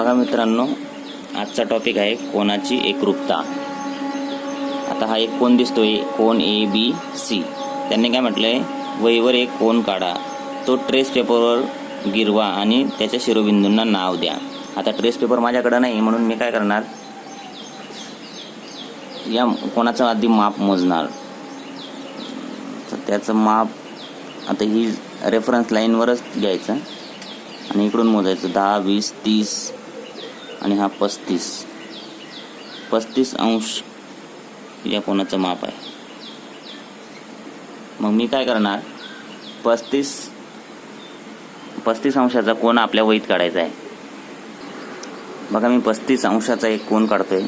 बघा मित्रांनो आजचा टॉपिक आहे कोणाची एकरूपता. आता हा एक कोण दिसतोय? कोण ए बी सी त्यांनी काय म्हटलंय? वहीवर एक कोण काढा. तो ट्रेस पेपरवर गिरवा आणि त्याच्या शिरोबिंदूंना नाव द्या. आता ट्रेस पेपर माझ्याकडं नाही म्हणून मी काय करणार? या कोणाचं आधी माप मोजणार. तर त्याचं माप आता ही रेफरन्स लाईनवरच घ्यायचं आणि इकडून मोजायचं. दहा वीस तीस. आणि हा पस्तीस. पस्तीस अंश या कोणाचं माप आहे. मग मी काय करणार? पस्तीस पस्तीस अंशाचा कोण आपल्या वहीत काढायचा आहे. बघा मी पस्तीस अंशाचा एक कोण काढतोय.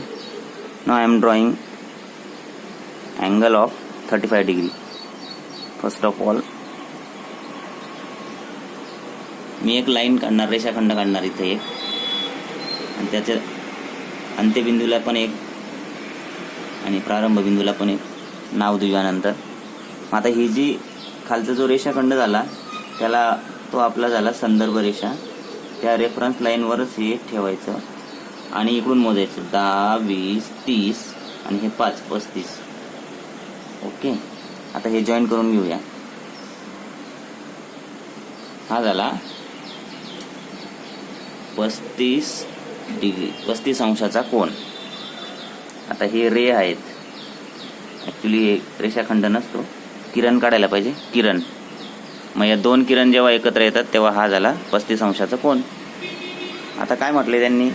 No I am drawing angle of thirty five degree first of all मी एक लाईन काढणार रेषाखंड काढणार इथे एक. आणि त्याच्या अंत्यबिंदूला पण एक आणि प्रारंभ बिंदूला पण एक नाव देऊ मग आता ही जी खालचा जो रेषाखंड झाला त्याला तो आपला झाला संदर्भ रेषा. त्या रेफरन्स लाईनवरच हे ठेवायचं आणि इकडून मोजायचं. दहा वीस तीस आणि हे पाच पस्तीस. ओके? आता हे जॉईन करून घेऊया. हा झाला पस्तीस डिग्री. पस्तीस अंशाचा कोण आता हे रे आहेत. ॲक्च्युली रेषाखंड नसतो. किरण काढायला पाहिजे. किरण. मग या दोन किरण जेव्हा एकत्र येतात तेव्हा हा झाला पस्तीस अंशाचा कोण आता काय म्हटले त्यांनी?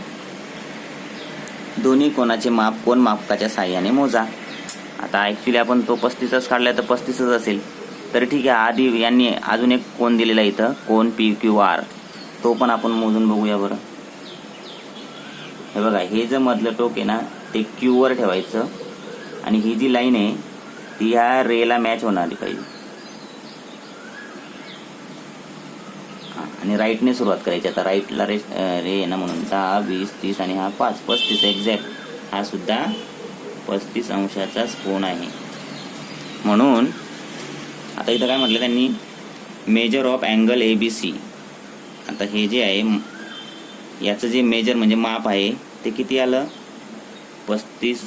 दोन्ही कोणाचे माप कोण मापकाच्या साह्याने मोजा. आता ॲक्च्युली आपण तो पस्तीसच काढला तर पस्तीसच असेल. तर ठीक आहे आधी यांनी अजून एक कोण दिलेला इथं. कोण पी क्यू आर. तो पण आपण मोजून बघूया बरं. हे बघा हे जे मधलं टोक आहे ना ते क्यू वर ठेवायचं. आणि ही जी लाईन आहे ती ह्या रेला मॅच होणारी पाहिजे. आणि राईटने सुरुवात करायची. आता राईटला रे रे आहे ना म्हणून दहा वीस तीस आणि हा पाच पस्तीस एक्झॅक्ट हा सुद्धा पस्तीस अंशाचाच कोण आहे. म्हणून आता इथं काय म्हटलं त्यांनी? Measure of angle A B C आता हे जे आहे याचं जे मेजर म्हणजे माप आहे ते किती आलं? पस्तीस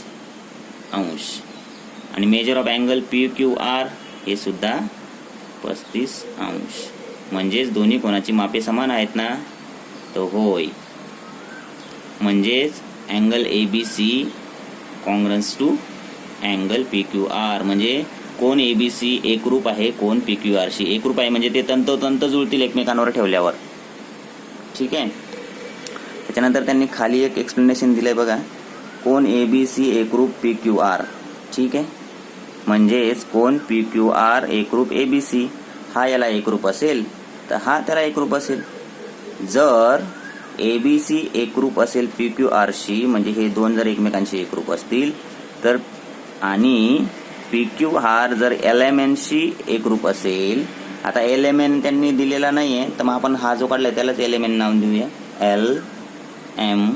अंश. आणि measure of angle P Q R हे सुद्धा पस्तीस अंश. म्हणजेच दोन्ही कोणाची मापे समान आहेत ना? तर होय. म्हणजेच angle A B C congruence to angle P Q R म्हणजे कोण ए बी सी एकरूप आहे कोण पी क्यू आरशी एकरूप आहे म्हणजे ते तंतोतंत जुळतील एकमेकांवर ठेवल्यावर. ठीक आहे? त्याच्यानंतर त्यांनी खाली एक एक्सप्लेनेशन दिलं आहे बघा. कोण ए बी सी एकरूप पी क्यू आर ठीक आहे? म्हणजेच कोण पी क्यू आर एकरूप ए बी सी हा याला एकरूप असेल तर हा त्याला एकरूप असेल. जर ए बी सी एकरूप असेल पी क्यू आरशी म्हणजे हे दोन जर एकमेकांशी एकरूप असतील तर आणि पी क्यू आर जर एल एम एनशी एकरूप असेल आता एल एम एन त्यांनी दिलेला नाही आहे तर मग आपण हा जो काढला त्यालाच एल एम एन नाव देऊया. एल एम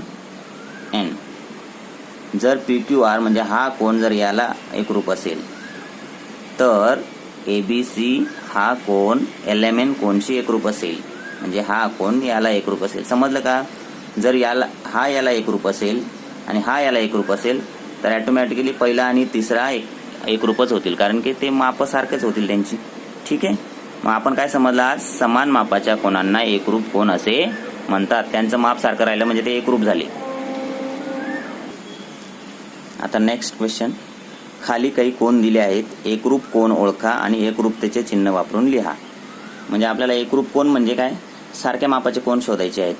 एन जर पी क्यू आर म्हणजे हा कोण जर याला एकरूप असेल तर ए बी सी हा कोण एल एम एन कोणशी एकरूप असेल म्हणजे हा कोण याला एकरूप असेल. समजलं का? जर याला हा याला एकरूप असेल आणि हा याला एकरूप असेल तर ॲटोमॅटिकली पहिला आणि तिसरा एक एकरूपच होतील कारण की ते मापसारखेच होतील त्यांची. ठीक आहे? मग आपण काय समजलं? आज समान मापाच्या कोणांना एकरूप कोण असे? म्हणतात त्यांचं माप सारखं राहिलं म्हणजे ते एकरूप झाले. आता नेक्स्ट क्वेश्चन खाली काही कोण दिले आहेत? एकरूप कोण ओळखा आणि एकरूपतेचे चिन्ह वापरून लिहा. म्हणजे आपल्याला एकरूप कोण म्हणजे काय? सारख्या मापाचे कोण शोधायचे आहेत?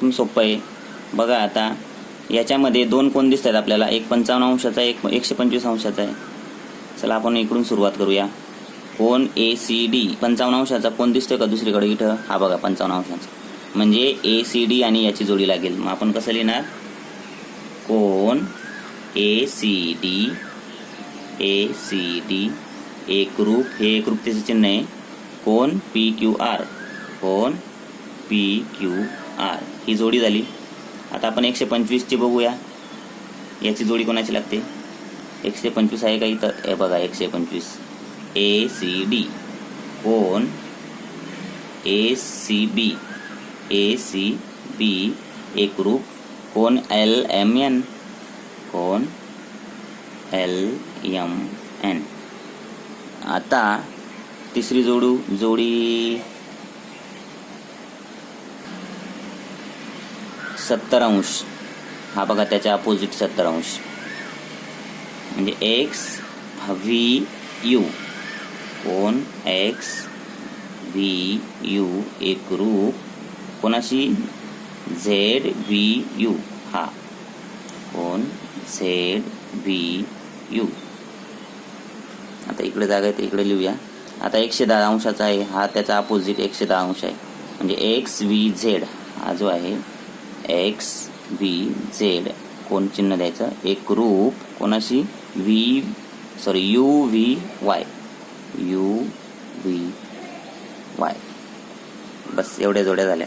तुम्ही सोपं आहे. बघा आता याच्यामध्ये दोन कोण दिसत आहेत आपल्याला? एक पंचावन्न अंशाचा एक एकशे पंचवीस अंशाचा आहे. चला आपण इकडून सुरुवात करूया. कोण ए सी डी पंचावन्न अंशाचा कोण दिसतोय का दुसरीकडे? इथं. हा बघा पंचावन्न अंशाचा. म्हणजे ए सी डी आणि याची जोडी लागेल. मग आपण कसं लिहिणार? कोण? A C D A C D एकरूप हे एकरूपतेचं चिन्ह आहे. कोण? पी क्यू आर कोण? पी क्यू आर ही जोडी झाली. आता आपण एकशे पंचवीसची बघूया. याची जोडी कोणाची लागते? एकशे पंचवीस आहे का इथं? हे बघा एकशे पंचवीस. ए सी डी कोण? A C B A C B एकरूप कोण एल एम एन कोण एल एम एन आता तिसरी जोडू जोडी. सत्तर अंश. हा बघा त्याच्या अपोजिट सत्तर अंश. म्हणजे एक्स व्ही यू कोण एक्स व्ही यू एकरूप कोणाशी? Z V U. हा. कोण? Z V U. आता इकडे जागा आहे तर इकडे लिहूया. आता एकशे दहा अंशाचा आहे. हा त्याचा अपोजिट एकशे दहा अंश आहे. म्हणजे एक्स व्ही झेड हा जो आहे एक्स व्ही झेड कोण चिन्ह द्यायचं? एक रूप. कोणाशी? V sorry U V Y U V Y बस एवढ्या जोड्या झाल्या.